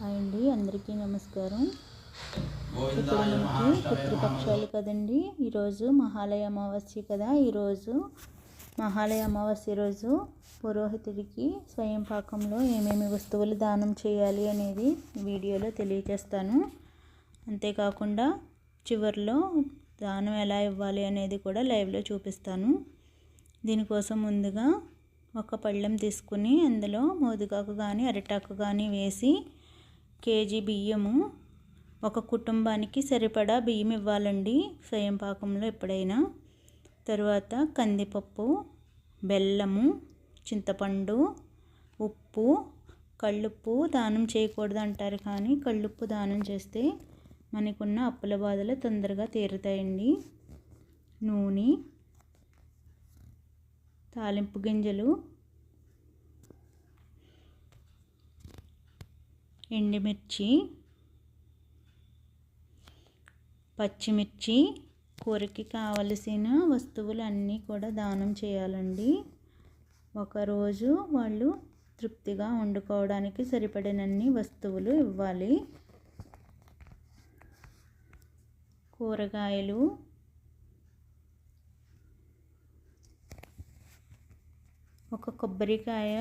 Hi అండి అందరికీ నమస్కారం. ఇప్పుడు మనకి పితృపక్షాలు కదండి ఈరోజు మహాలయ అమావాస్య కదా ఈరోజు మహాలయ అమావాస్య రోజు పురోహితుడికి స్వయం పాకంలో ఏమేమి వస్తువులు దానం చేయాలి అనేది వీడియోలో తెలియజేస్తాను. అంతేకాకుండా చివరిలో దానం ఎలా ఇవ్వాలి అనేది కూడా లైవ్లో చూపిస్తాను. దీనికోసం ముందుగా ఒక పళ్ళెం తీసుకుని అందులో మోదుగాకు కానీ అరిటాకు కానీ వేసి కేజీ బియ్యము ఒక కుటుంబానికి సరిపడా బియ్యం ఇవ్వాలండి స్వయం పాకంలో ఎప్పుడైనా. తర్వాత కందిపప్పు బెల్లము చింతపండు ఉప్పు కళ్ళుప్పు దానం చేయకూడదు అంటారు కానీ కళ్ళుప్పు దానం చేస్తే మనకున్న అప్పుల బాధలు తొందరగా తీరుతాయండి. నూనె తాలింపు గింజలు ఎండుమిర్చి పచ్చిమిర్చి కూరకి కావలసిన వస్తువులు అన్నీ కూడా దానం చేయాలండి. ఒకరోజు వాళ్ళు తృప్తిగా వండుకోవడానికి సరిపడినన్ని వస్తువులు ఇవ్వాలి. కూరగాయలు ఒక కొబ్బరికాయ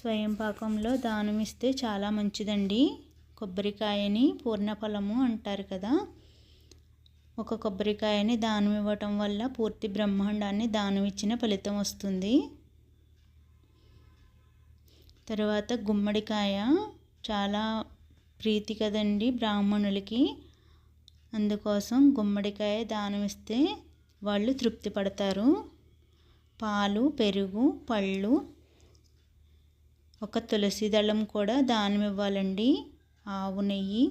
స్వయం పాకంలో దానం ఇస్తే చాలా మంచిదండి. కొబ్బరికాయని పూర్ణఫలము అంటారు కదా. ఒక కొబ్బరికాయని దానం ఇవ్వటం వల్ల పూర్తి బ్రహ్మాండాన్ని దానం ఇచ్చిన ఫలితం వస్తుంది. తర్వాత గుమ్మడికాయ చాలా ప్రీతి కదండి బ్రాహ్మణులకి. అందుకోసం గుమ్మడికాయ దానం ఇస్తే వాళ్ళు తృప్తి పడతారు. పాలు పెరుగు పళ్ళు ఒక తులసి దళం కూడా దానం ఇవ్వాలండి ఆవు నెయ్యి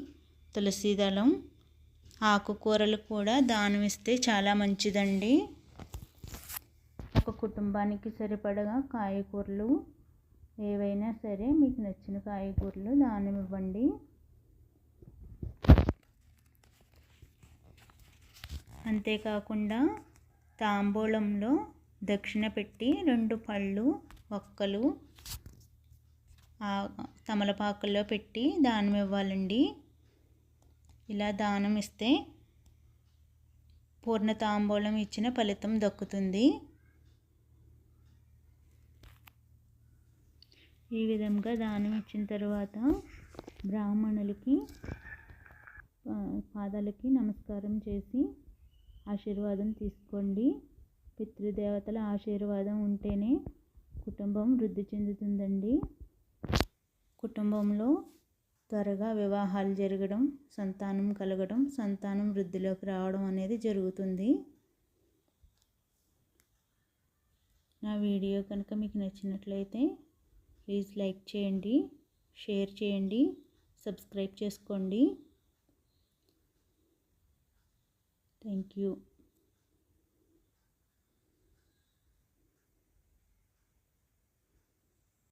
తులసి దళం ఆకుకూరలు కూడా దానం ఇస్తే చాలా మంచిదండి. ఒక కుటుంబానికి సరిపడగా కాయగూరలు ఏవైనా సరే మీకు నచ్చిన కాయగూరలు దానం ఇవ్వండి అంతేకాకుండా తాంబూలంలో దక్షిణ పెట్టి రెండు పళ్ళు ఒక్కలు తమలపాకుల్లో పెట్టి దానం ఇవ్వాలండి. ఇలా దానం ఇస్తే పూర్ణ తాంబూలం ఇచ్చిన ఫలితం దక్కుతుంది. ఈ విధంగా దానం ఇచ్చిన తర్వాత బ్రాహ్మణులకి పాదాలకి నమస్కారం చేసి ఆశీర్వాదం తీసుకోండి. పితృదేవతల ఆశీర్వాదం ఉంటేనే కుటుంబం వృద్ధి చెందుతుందండి. కుటుంబంలో త్వరగా వివాహాలు జరగడం సంతానం కలగడం సంతానం వృద్ధిలోకి రావడం అనేది జరుగుతుంది. నా వీడియో కనుక మీకు నచ్చినట్లయితే ప్లీజ్ లైక్ చేయండి షేర్ చేయండి సబ్స్క్రైబ్ చేసుకోండి. Thank you.